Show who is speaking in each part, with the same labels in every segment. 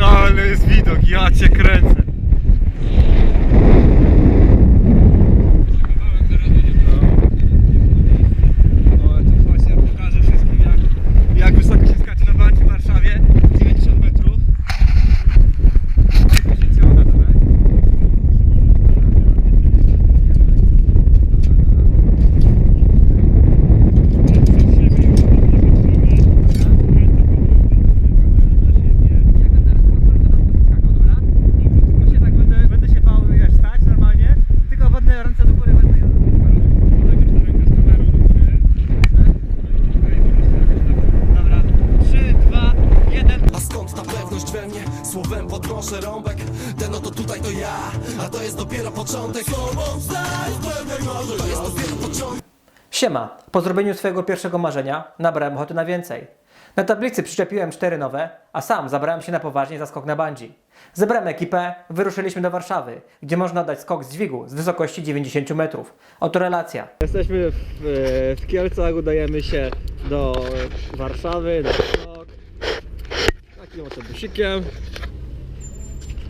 Speaker 1: Ale jest widok, ja cię kręcę.
Speaker 2: Początek
Speaker 3: Siema, po zrobieniu swojego pierwszego marzenia nabrałem ochoty na więcej. Na tablicy przyczepiłem cztery nowe, a sam zabrałem się na poważnie za skok na bungee. Zebrałem ekipę, wyruszyliśmy do Warszawy, gdzie można dać skok z dźwigu z wysokości 90 metrów. Oto relacja.
Speaker 1: Jesteśmy w, w Kielcach, udajemy się do Warszawy, na skok. Takim oto busikiem.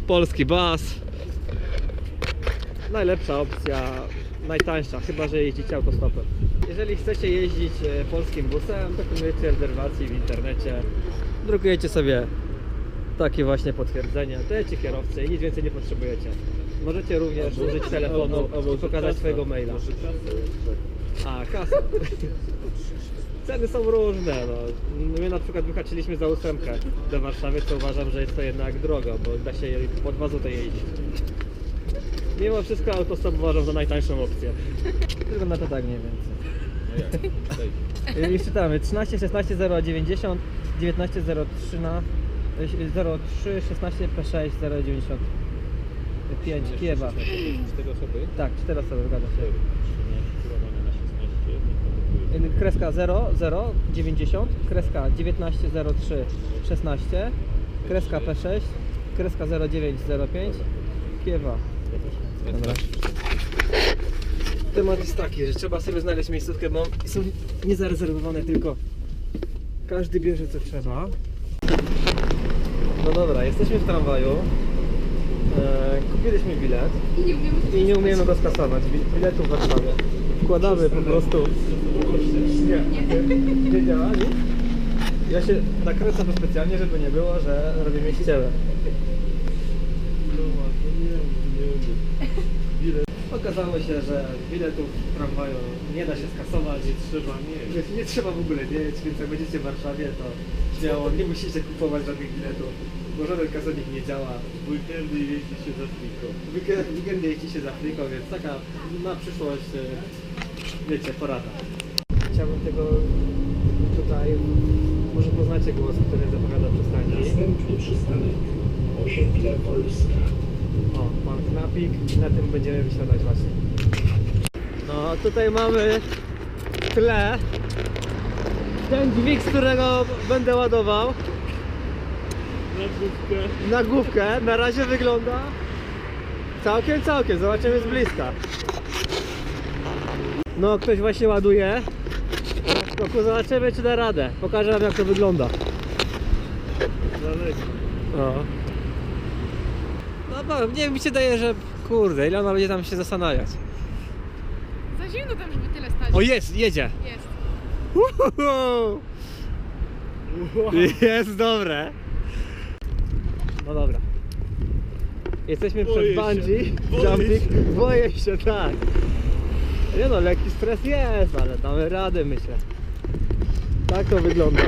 Speaker 1: Polski bas. Najlepsza opcja, najtańsza, chyba że jeździcie autostopem. Jeżeli chcecie jeździć e, polskim busem, dokonujecie rezerwacji w internecie. Drukujecie sobie takie właśnie potwierdzenia, dajecie kierowcy i nic więcej nie potrzebujecie. Możecie również użyć telefonu i pokazać swojego maila. A, kasa. Ceny są różne. No. My na przykład wyhaczyliśmy za ósemkę do Warszawy, co uważam, że jest to jednak drogo, bo da się po dwa złote jeździć. Mimo wszystko autostop uważam za najtańszą opcję. Tylko na to tak mniej więcej. Już czytamy. 13, 16, 0, 90, 19, 0, 3 na 03, 16, P6, 0, 95, Kiewa.
Speaker 4: 4 osoby?
Speaker 1: Tak, 4 osoby, zgadza się.
Speaker 4: 13 kierowane na 16, jedno
Speaker 1: Kreska 0, 0, 90, kreska 19, 03, 16, kreska P6, kreska 09, 05, Kiewa. Dobra. Temat jest taki, że trzeba sobie znaleźć miejscówkę, bo są niezarezerwowane, tylko każdy bierze co trzeba. No dobra, jesteśmy w tramwaju. E, kupiliśmy bilet i nie umiemy go skasować. Bi- Biletu w Warszawie. Wkładamy po prostu. Nie, nie działa, nic? Ja się nakręcam to specjalnie, żeby nie było, że robimy ściełę. Okazało się, że biletów w tramwaju nie da się skasować. Nie trzeba mieć. Nie trzeba w ogóle mieć, więc jak będziecie w Warszawie, to śmiało nie musicie kupować żadnych biletów, bo żaden kasonik nie działa.
Speaker 4: W weekendy jeździ się za fliko.
Speaker 1: Weekend, weekendy jeździ się za Afryką, więc taka na przyszłość, e, wiecie, porada. Chciałbym tego tutaj, może poznacie głos, który zapowiada przystanki.
Speaker 5: Następny przystanek osiedle Polska.
Speaker 1: O, pan knapik i na tym będziemy wysiadać właśnie. No, tutaj mamy tle ten dźwig, z którego będę ładował
Speaker 4: Na główkę.
Speaker 1: na główkę. Na razie wygląda całkiem, całkiem. Zobaczymy z bliska. No, ktoś właśnie ładuje. Na skoku zobaczymy, czy da radę. Pokażę wam, jak to wygląda.
Speaker 4: Daleko.
Speaker 1: No. No, nie mi się daje, że kurde, ile ona będzie tam się zastanawiać.
Speaker 6: Za zimno tam, żeby tyle stać.
Speaker 1: O, jest, jedzie.
Speaker 6: Jest.
Speaker 1: Uhuhu. Jest dobre. No dobra. Jesteśmy
Speaker 4: Boję
Speaker 1: przed
Speaker 4: się.
Speaker 1: bungee
Speaker 4: Boję
Speaker 1: jumping.
Speaker 4: się.
Speaker 1: Boję się, tak. Nie no, lekki stres jest, ale damy radę, myślę. Tak to wygląda.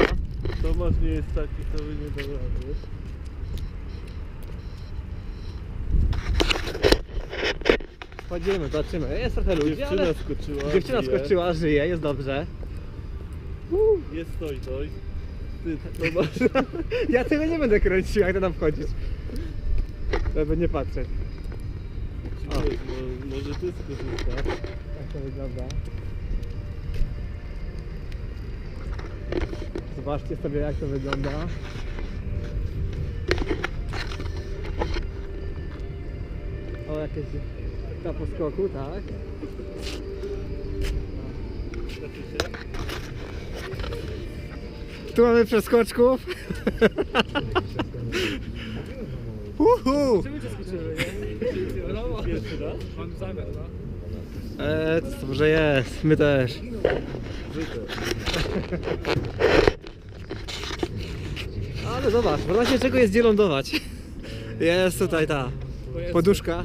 Speaker 4: Tomasz nie jest taki, to by nie dał rady.
Speaker 1: Chodzimy, zobaczymy. Jest trochę ludzi,
Speaker 4: Dziewczyna
Speaker 1: ale...
Speaker 4: skoczyła.
Speaker 1: Dziewczyna
Speaker 4: żyje.
Speaker 1: skoczyła, żyje, jest dobrze.
Speaker 4: Nie stoi, stoi. Ty,
Speaker 1: Zobacz. Ja tego nie będę kręcił, jak ty tam wchodzisz. Żeby nie patrzeć.
Speaker 4: No, może ty skorzystasz.
Speaker 1: Tak to wygląda. Zobaczcie sobie jak to wygląda. O, jakieś ta po skoku, tak? Tu mamy przeskoczków. Uhu! Eee, to dobrze jest, my też. Ale zobacz, w razie czego jest gdzie lądować. Jest tutaj ta poduszka.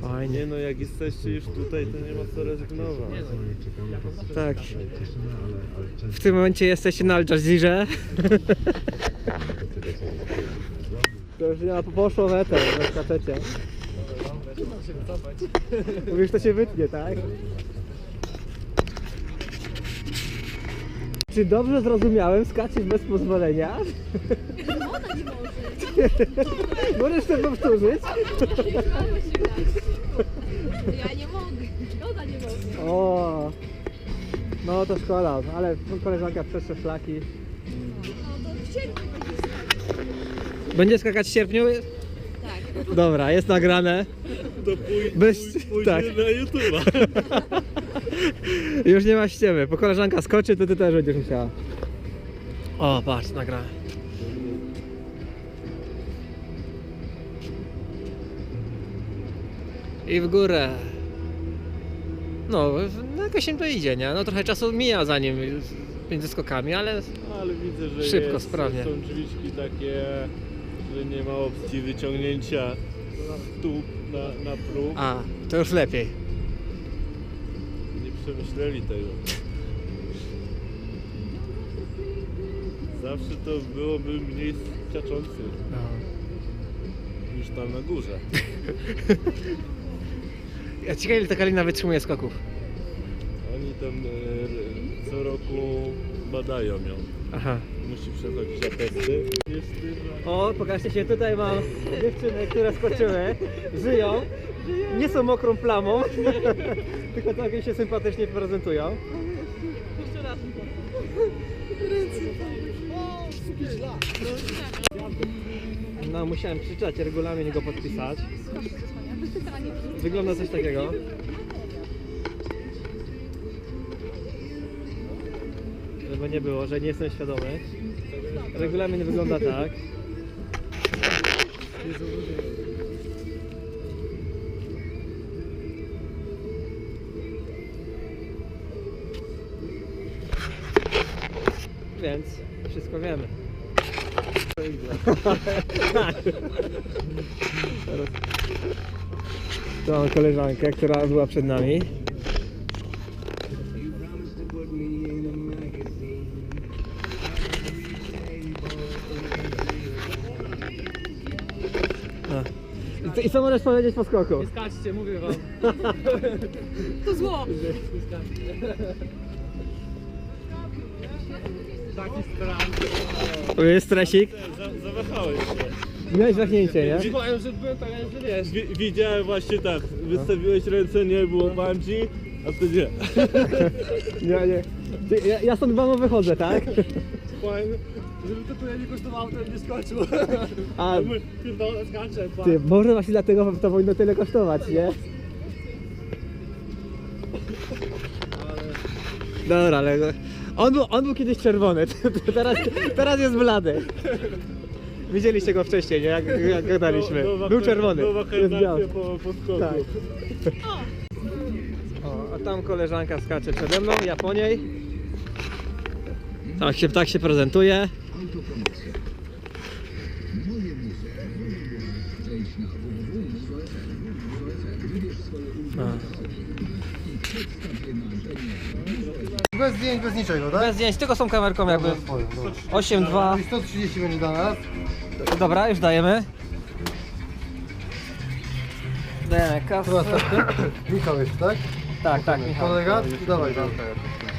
Speaker 1: Fajnie.
Speaker 4: Nie no, jak jesteście już tutaj, to nie ma co rezygnować.
Speaker 1: Tak. W tym momencie jesteście na Al Jazeera. To już nie ma poszło metę na skacecie. Mówisz, to się wytnie, tak? Czy dobrze zrozumiałem, skaczesz bez pozwolenia? Możesz to powtórzyć?
Speaker 6: Ja nie mogę. Ona nie może.
Speaker 1: O, no to szkoda, ale koleżanka przesze szlaki. Będzie skakać w sierpniu? Tak. Dobra, jest nagrane.
Speaker 4: To pój,
Speaker 1: Bez-
Speaker 4: pój, pójdzie
Speaker 1: tak.
Speaker 4: na YouTube'a.
Speaker 1: Już nie ma ściemy. Po koleżanka skoczy, to ty też będziesz musiała. O, patrz, nagrane. I w górę. No, no jakoś im to idzie, nie? No trochę czasu mija zanim między skokami, ale
Speaker 4: Ale widzę, że
Speaker 1: Szybko,
Speaker 4: jest,
Speaker 1: sprawnie.
Speaker 4: są drzwiczki takie, że nie ma opcji wyciągnięcia stóp na, na próg.
Speaker 1: a, to już lepiej.
Speaker 4: Nie przemyśleli tego. Zawsze to byłoby mniej skaczących
Speaker 1: No.
Speaker 4: niż tam na górze.
Speaker 1: Ja ciekawe ile ta kalina wytrzymuje skoków.
Speaker 4: Oni tam e, co roku badają ją.
Speaker 1: Aha.
Speaker 4: Musi przechodzić. Jest chyba...
Speaker 1: O, pokażcie się, tutaj mam dziewczyny, które skoczyły, żyją, nie są mokrą plamą, tylko całkiem się sympatycznie prezentują. No, musiałem przeczytać regulamin i go podpisać. Wygląda coś takiego. Żeby nie było, że nie jestem świadomy. Regulamin wygląda tak. Więc wszystko wiemy. Teraz- Tu mam koleżankę, która była przed nami. I co- I co możesz powiedzieć po skoku?
Speaker 7: Skaczcie, mówię wam.
Speaker 6: To zło.
Speaker 7: Taki strach.
Speaker 1: To jest stresik.
Speaker 4: Za, zawahałeś się.
Speaker 1: Miałeś wahnięcie, nie?
Speaker 7: Powiem, że byłem pewien, że wiesz.
Speaker 4: Wi- widziałem właśnie tak, wystawiłeś ręce, nie było bungee, a ty nie.
Speaker 1: Nie, nie. Ty, ja, ja stąd wam wychodzę, tak?
Speaker 7: Powiem, żeby to tyle nie kosztowało, to bym nie skoczył.
Speaker 1: A
Speaker 7: pierdolę skaczę, pa.
Speaker 1: ty, może właśnie dlatego to powinno tyle kosztować, nie? Dobra, ale on był, on był kiedyś czerwony, teraz, teraz jest blady. Widzieliście go wcześniej, nie? Jak, jak gadaliśmy. Był czerwony, jest biały.
Speaker 4: po, po skoku.
Speaker 1: Tak. O, a tam koleżanka skacze przede mną, ja po niej. Tak się, tak się prezentuje.
Speaker 8: Bez zdjęć, bez niczego, tak?
Speaker 1: Bez zdjęć, tylko są kamerką jakby.
Speaker 8: Powiem, dobra.
Speaker 1: 8-2.
Speaker 8: I 130 będzie dla nas.
Speaker 1: Dobra, już dajemy. Dajemy kasę.
Speaker 8: Tak, Michał jest, tak?
Speaker 1: Tak, tak, Michał.
Speaker 8: Kolega? Dawaj, dawaj.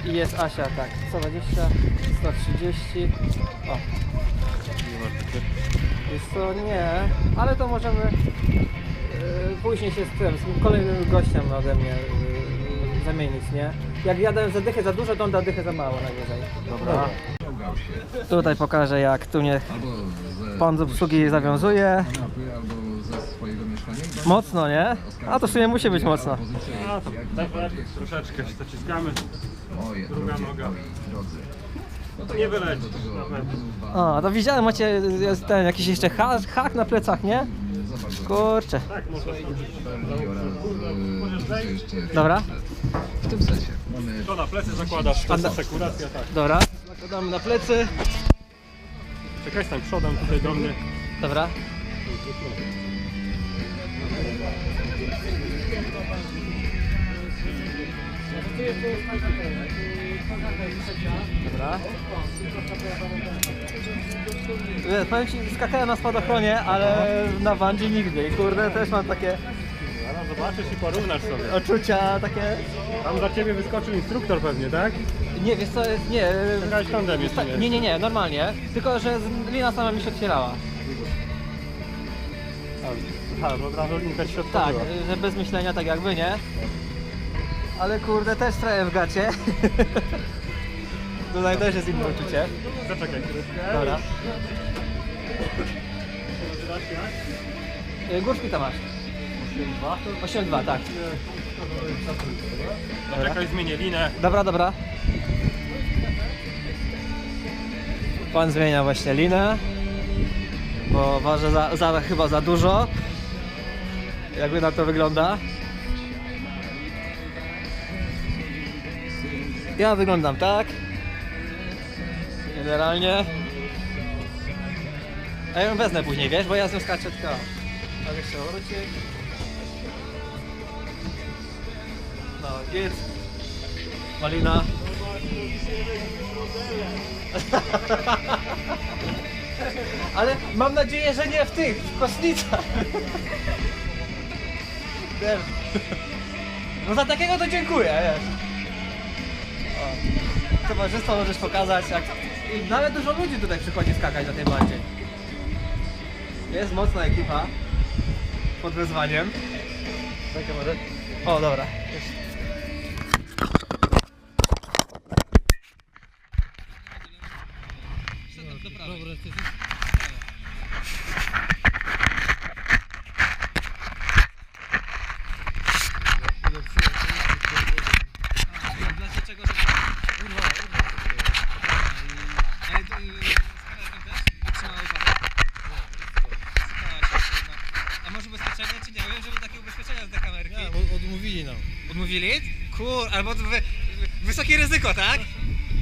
Speaker 1: I jest Asia, tak. 120, 130. O. Wiesz co, nie, ale to możemy później się z tym, z kolejnym gościem ode mnie e, zamienić, nie? Jak jadę za dychę za dużo, to on da dychę za mało najwyżej. Dobra. Tutaj pokażę jak tu mnie pan z obsługi zawiązuje. Mocno, nie? A to w sumie musi być mocno.
Speaker 4: Troszeczkę zaciskamy. Druga noga.
Speaker 9: No to
Speaker 4: Nie wyleci.
Speaker 1: O, to widziałem, macie jest ten jakiś jeszcze hak, hak na plecach, nie? Kurczę. Dobra,
Speaker 9: w tym sensie. Mamy
Speaker 4: To na plecy zakładasz, to jest asekuracja, tak.
Speaker 1: dobra. Zakładamy na plecy.
Speaker 4: Czekaj tam przodem tutaj do mnie.
Speaker 1: Dobra. Dobra. Wiesz, Powiem ci, skakałem na spadochronie, ale na wandzie nigdy. I kurde, też mam takie
Speaker 4: Zaraz zobaczysz i porównasz sobie.
Speaker 1: odczucia takie...
Speaker 4: Tam za ciebie wyskoczył instruktor pewnie, tak?
Speaker 1: Nie, wiesz co, jest- nie...
Speaker 4: Grałeś tandem jeszcze, nie?
Speaker 1: Nie, nie, nie, normalnie. Tylko, że z- lina sama mi się otwierała.
Speaker 4: Aha, bo razu linka się
Speaker 1: Tak,
Speaker 4: otworzyła.
Speaker 1: że bez myślenia tak jakby, nie? Ale kurde, też trochę w gacie. Tutaj też jest inne uczucie.
Speaker 4: Zaczekaj chwileczkę.
Speaker 1: Dobra. Y, Górski to masz. 8,2, tak.
Speaker 4: Zaczekaj, zmienię linę.
Speaker 1: Dobra, dobra. Pan zmienia właśnie linę, bo waży za, za, chyba za dużo. Jakby na to wygląda. Ja wyglądam tak. Generalnie. A ja ją wezmę później, wiesz, bo ja z nią skaczę tylko. Mogę się obrócić. No, git. Malina. Ale mam nadzieję, że nie w tych, w kostnicach. Wiesz. No za takiego to dziękuję, wiesz. Towarzystwo możesz pokazać, jak... I nawet dużo ludzi tutaj przychodzi skakać na tej bandzie. Jest mocna ekipa. Pod wyzwaniem. Czekaj może. O, dobra. Dlaczego, że... Urwa, urwa. Ale to... Z kamerką też? Wytrzymała upadek? A może ubezpieczenie, czy nie? Wiem, że były takie ubezpieczenia z tej kamerki.
Speaker 7: Odmówili nam.
Speaker 1: Odmówili? Kur... albo wy... wysokie ryzyko, tak?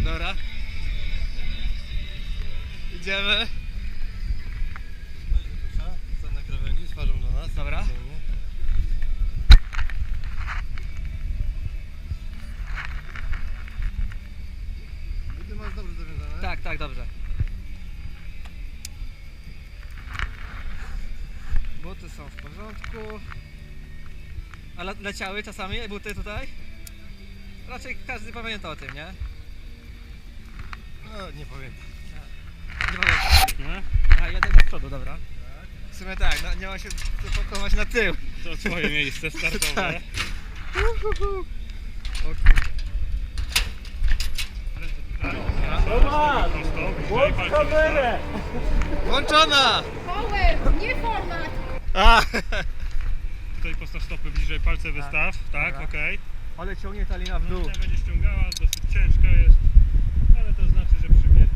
Speaker 1: Dobra. Idziemy.
Speaker 7: Stan na krawędzi, twarzą do nas.
Speaker 1: Dobra.
Speaker 8: Ty masz dobrze zawiązane?
Speaker 1: Tak, tak, dobrze. Buty są w porządku. A le- leciały czasami buty tutaj? Raczej każdy pamięta o tym, nie?
Speaker 7: No, nie pamiętam.
Speaker 1: Nie pamiętam.
Speaker 4: Nie?
Speaker 1: A, jeden do przodu, dobra. W sumie tak, no, nie ma się co pakować na tył.
Speaker 4: To twoje miejsce startowe.
Speaker 1: Tak. O kurde.
Speaker 4: Tomasz! Włącz kamerę!
Speaker 1: Włączona!
Speaker 6: Power, nie format.
Speaker 1: A!
Speaker 4: Tutaj postaw stopy bliżej, palce wystaw. Tak, okej.
Speaker 1: Ale ciągnie ta lina w dół.
Speaker 4: Lina będzie ściągała, dosyć ciężka jest. Ale to znaczy, że przybiegnie.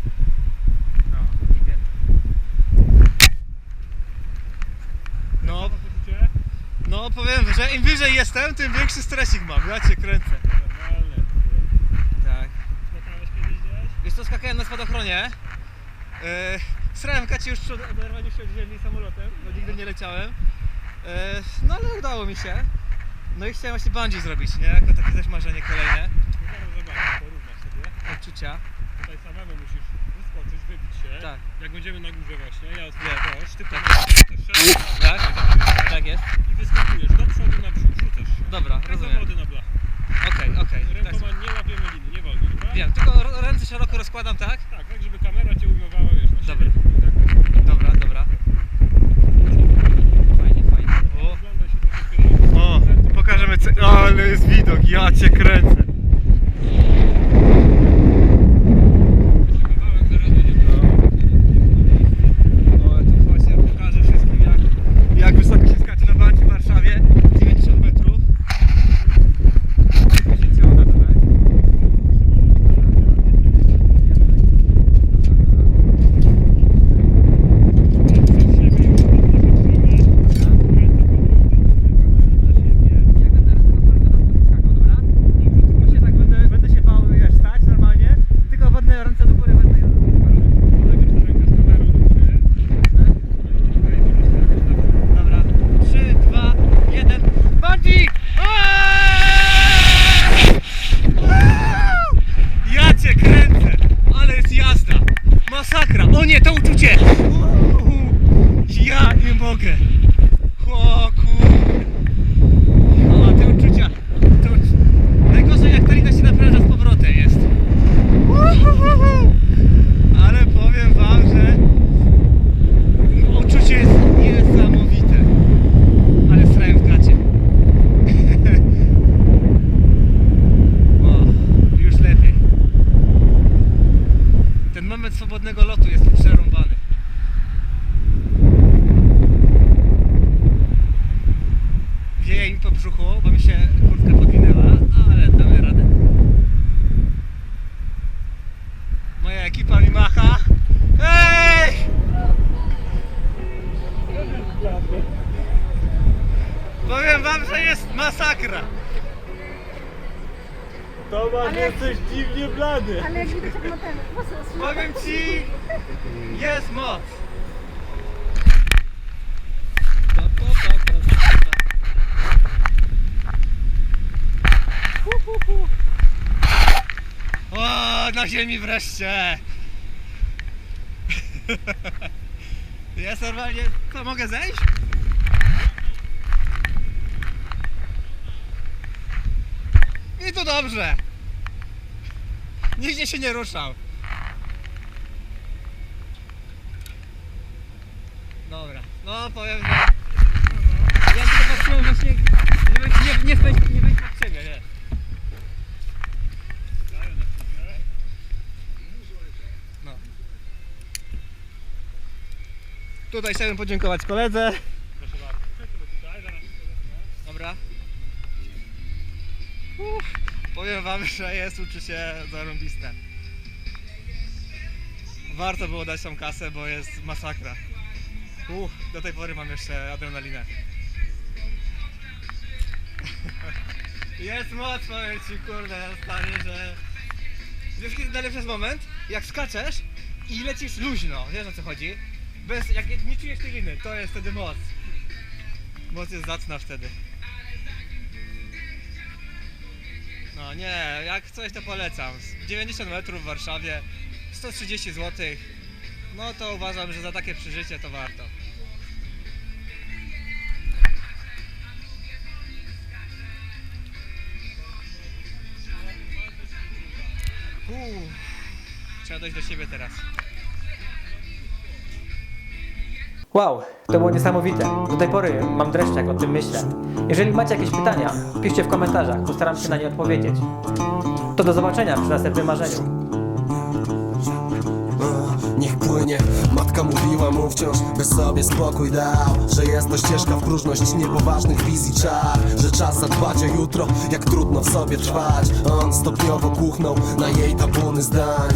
Speaker 1: No,
Speaker 4: Poczucie?
Speaker 1: no powiem, że im wyżej jestem, tym większy stresik mam. Ja cię kręcę.
Speaker 4: Normalne.
Speaker 1: Tak.
Speaker 4: Skakałeś kiedyś gdzieś?
Speaker 1: Wiesz co, skakałem na spadochronie. Yy, srałem kacie już przy oderwaniu się od ziemi samolotem, bo nigdy nie leciałem. Yy, no ale udało mi się. No i chciałem właśnie bungee zrobić, nie? Jako takie też marzenie kolejne.
Speaker 4: No zaraz porównasz sobie.
Speaker 1: Odczucia.
Speaker 4: Tutaj samemu musisz wyskoczyć, wybić się.
Speaker 1: Tak.
Speaker 4: Jak będziemy na górze właśnie, ja otwieram kosz, ty podnieś
Speaker 1: Tak? Tak jest.
Speaker 4: i wyskakujesz do przodu na brzuch, rzucasz się.
Speaker 1: Dobra,
Speaker 4: Tak
Speaker 1: rozumiem.
Speaker 4: zawody na blach.
Speaker 1: Okej, okej. Tak.
Speaker 4: Rękoma nie łapiemy liny, nie wolno, dobra?
Speaker 1: Wiem, tylko ręce szeroko rozkładam, tak?
Speaker 4: Tak, tak żeby kamera cię ujmowała, wiesz, na. Tak,
Speaker 1: dobra. Ja cię kręcę. No, ale to właśnie pokażę wszystkim jak, jak wysoko się skacze na Banci w Warszawie. 90 metrów. Pozycjona, tak? Właśnie tak będę, będę się bał, wiesz, stać normalnie, tylko wodne ręce do góry będę ją Dobra, 3, 2, 1, bungee! Ja cię kręcę, ale jest jazda, masakra, o nie, to uczucie! Uuu, Ja nie mogę, o kurde. O, te uczucia. Te uczu... Najgorzej jak Karina się napręża z powrotem jest. Uhuhuhu. Ale powiem wam, że uczucie jest niesamowite. Ale srałem w gacie. o, już lepiej. Ten moment swobodnego lotu jest przerąbany. Wieje mi po brzuchu, bo mi się kurtka podwinęła, ale damy radę. Moja ekipa mi macha. Ej! Powiem wam, że jest masakra.
Speaker 4: Tomasz, jesteś dziwnie blady.
Speaker 6: Ale jak widać jak ma ten włosy
Speaker 1: Powiem ci, jest moc. Hu, hu, hu. O, na ziemi wreszcie. Jest normalnie. Co, mogę zejść? I to dobrze. Nigdzie się nie ruszał. Dobra, no powiem, że... Ja tylko patrzyłem właśnie, nie wejść, nie, nie wejść, nie pod ciebie, nie. No. Tutaj chciałbym podziękować koledze. Powiem wam, że jest uczucie zarąbiste. Warto było dać tą kasę, bo jest masakra. Uff, do tej pory mam jeszcze adrenalinę. Jest moc, powiem ci, kurde, stary, że... Wiesz, kiedy najlepszy jest moment? Jak skaczesz i lecisz luźno, wiesz o co chodzi? Bez, jak nie czujesz tej liny, to jest wtedy moc. Moc jest zacna wtedy. No nie, jak coś to polecam. 90 metrów w Warszawie, 130 zł. No to uważam, że za takie przeżycie to warto. Uuu, trzeba dojść do siebie teraz.
Speaker 3: Wow, to było niesamowite. Do tej pory mam dreszcz, jak o tym myślę. Jeżeli macie jakieś pytania, piszcie w komentarzach, postaram się na nie odpowiedzieć. To do zobaczenia przy następnym marzeniu.
Speaker 2: Niech płynie, matka mówiła mu wciąż By sobie spokój dał Że jest to ścieżka w próżność niepoważnych wizji czar Że czas zadbać o jutro, jak trudno w sobie trwać On stopniowo kuchnął na jej tabuny zdań